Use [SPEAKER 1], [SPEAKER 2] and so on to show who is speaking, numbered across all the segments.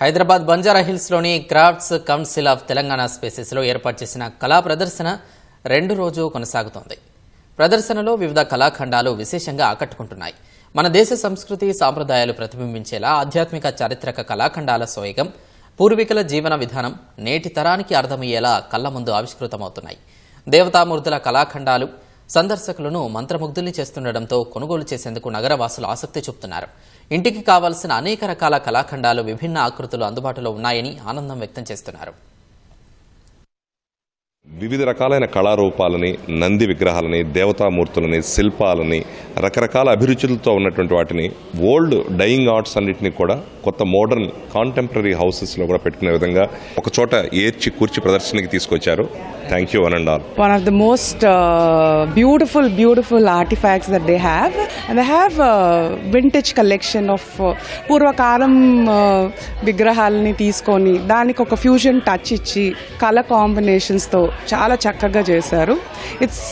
[SPEAKER 1] హైదరాబాద్ బంజారా హిల్స్లోని crafts council of Telangana స్పేసెస్లో ఏర్పాటు చేసిన కళా ప్రదర్శన రెండు రోజు కొనసాగుతోంది. ప్రదర్శనలో వివిధ కళాఖండాలు విశేషంగా ఆకట్టుకుంటున్నాయి. మన దేశ సంస్కృతి సాంప్రదాయాలు ప్రతిబింబించేలా ఆధ్యాత్మిక చారిత్రక కళాఖండాల సోయగం పూర్వీకుల జీవన విధానం నేటి తరానికి అర్థమయ్యేలా కళ్ళ ముందు ఆవిష్కృతమవుతున్నాయి. దేవతామూర్తుల కళాఖండాలు సందర్శకులను మంత్రముగ్ధుల్ని చేస్తుండటంతో కొనుగోలు చేసేందుకు నగరవాసులు ఆసక్తి చూపుతున్నారు. ఇంటికి కావాల్సిన అనేక రకాల కళాఖండాలు విభిన్న ఆకృతులు అందుబాటులో ఉన్నాయని ఆనందం వ్యక్తం చేస్తున్నారు.
[SPEAKER 2] వివిధ రకాలైన కళారూపాలని నంది విగ్రహాలని దేవతామూర్తులని శిల్పాలని రకరకాల అభిరుచులతో ఉన్నటువంటి వాటిని ఓల్డ్ డయింగ్ ఆర్ట్స్ అన్నిటిని కూడా కొత్త మోడర్న్ కాంటెంపరీ హౌసెస్లో కూడా పెట్టుకునే విధంగా ఒక చోట ఏర్చి కూర్చి ప్రదర్శనకి తీసుకొచ్చారు. Thank you one and all.
[SPEAKER 3] One of the most beautiful beautiful artefacts that they have and they have vintage collection of పూర్వకాలం విగ్రహాలని తీసుకొని దానికి ఒక ఫ్యూజన్ టచ్ ఇచ్చి కలర్ కాంబినేషన్స్తో చాలా చక్కగా చేశారు. ఇట్స్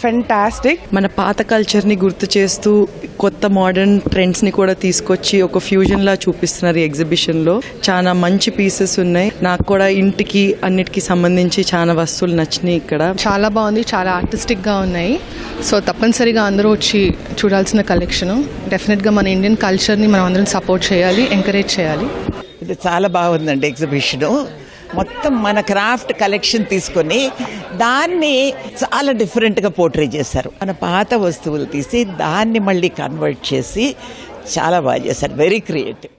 [SPEAKER 3] ఫెంటాస్టిక్
[SPEAKER 4] మన పాత కల్చర్ని గుర్తు చేస్తూ కొత్త మోడర్న్ ట్రెండ్స్ని కూడా తీసుకొచ్చి ఒక ఫ్యూజన్ లా చూపిస్తున్నారు ఈ ఎగ్జిబిషన్లో చాలా మంచి పీసెస్ ఉన్నాయి. నాకు కూడా ఇంటికి అన్నిటికీ సంబంధించి చాలా వస్తువులు నచ్చినాయి ఇక్కడ.
[SPEAKER 5] చాలా బాగుంది. చాలా ఆర్టిస్టిక్గా ఉన్నాయి. సో తప్పనిసరిగా అందరూ వచ్చి చూడాల్సిన కలెక్షన్ డెఫినెట్గా మన ఇండియన్ కల్చర్ని మనం అందరం సపోర్ట్ చేయాలి ఎంకరేజ్ చేయాలి.
[SPEAKER 6] ఇది చాలా బాగుందండి ఎగ్జిబిషను మొత్తం మన క్రాఫ్ట్ కలెక్షన్ తీసుకొని దాన్ని చాలా డిఫరెంట్గా పోర్ట్రే చేశారు. మన పాత వస్తువులు తీసి దాన్ని మళ్ళీ కన్వర్ట్ చేసి చాలా బాగా చేశారు. Very creative